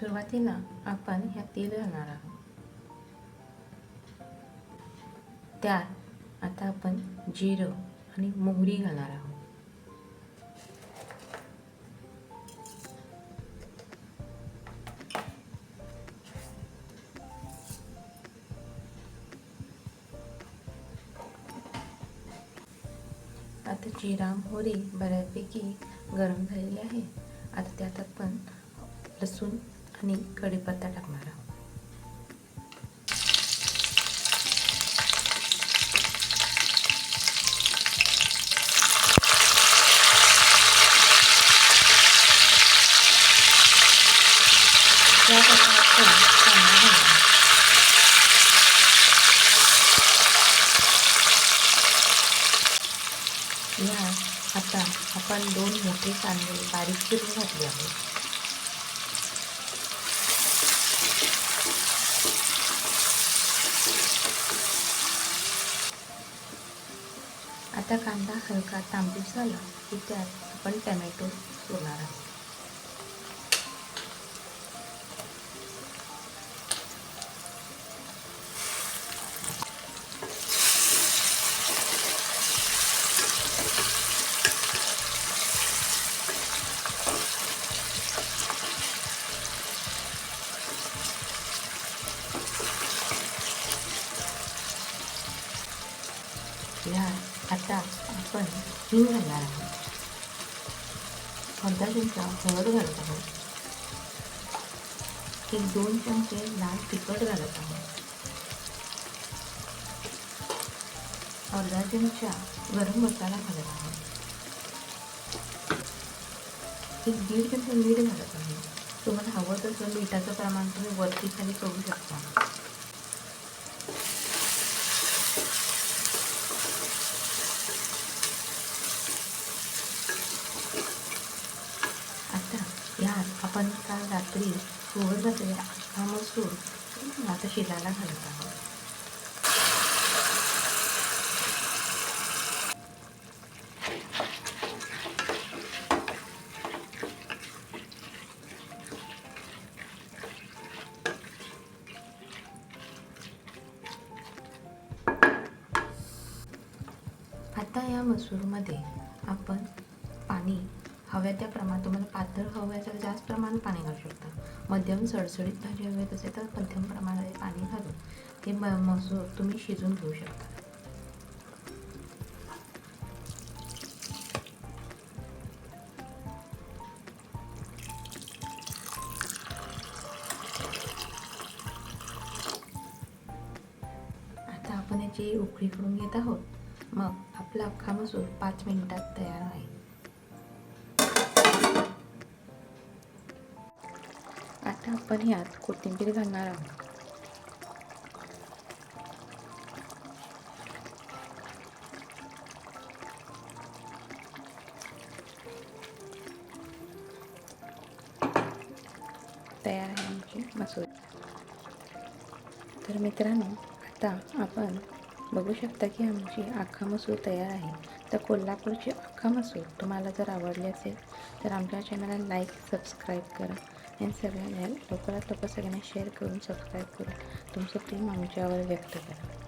सुरुवातीला आपण ह्या तेल घालणार आहोत. त्यात आता आपण जिरं आणि मोहरी घालणार आहोत. आता जिरा मोहरी बऱ्यापैकी गरम झालेली आहे आता त्यात आपण लसूण आणि कढीपत्ता टाकणार आहोत त्यात आता आपण कांदा घालणार या आता आपण दोन मोठे कांदे बारीक चिरून घातले आहेत आता कांदा हलका तांबूस झाला की त्यात आपण टमॅटो सोडणार आहोत या आता आपण हिंग घालणार आहोत. अर्धा चमचा हळद घालत आहोत? एक दोन चमचे लाल तिखट घालत आहोत. अर्धा चमचा गरम मसाला घालत आहोत. एक दीड चमचा मीठ घालत आहे तुम्हाला हवं तसं मिठाचं प्रमाण तुम्ही वरती खाली करू शकता. आता आपण काल रात्री सोबत घातलेला अख्खा मसूर आता शिजायला घालत आहोत. आता या मसूरमध्ये आपण पाणी हव्या त्या प्रमाणात तुम्हाला पातळ हवं आहे तर जास्त प्रमाणात पाणी घालू शकता. मध्यम सडसडीत भाजी हवी असेल तर मध्यम प्रमाणात पाणी घालून ते म मसूर तुम्ही शिजून घेऊ शकता. आता आपण याची उकळी करून घेत आहोत. मग आपला अख्खा मसूर पाच मिनिटात तयार आहे. आता आपण ह्यात कोथिंबीर घालणार आहोत. तयार आहे आमची मसूर. तर मित्रांनो आता आपण बघू शकता की आमची अख्खा मसूर तयार आहे. तर कोल्हापूरची अख्खा मसूर तुम्हाला जर आवडली असेल तर आमच्या चॅनलला लाईक सबस्क्राईब करा. या सगळ्यांना लवकरात लवकर सगळ्यांना शेअर करून सबस्क्राईब करून तुमचं प्रेम आमच्यावर व्यक्त करा.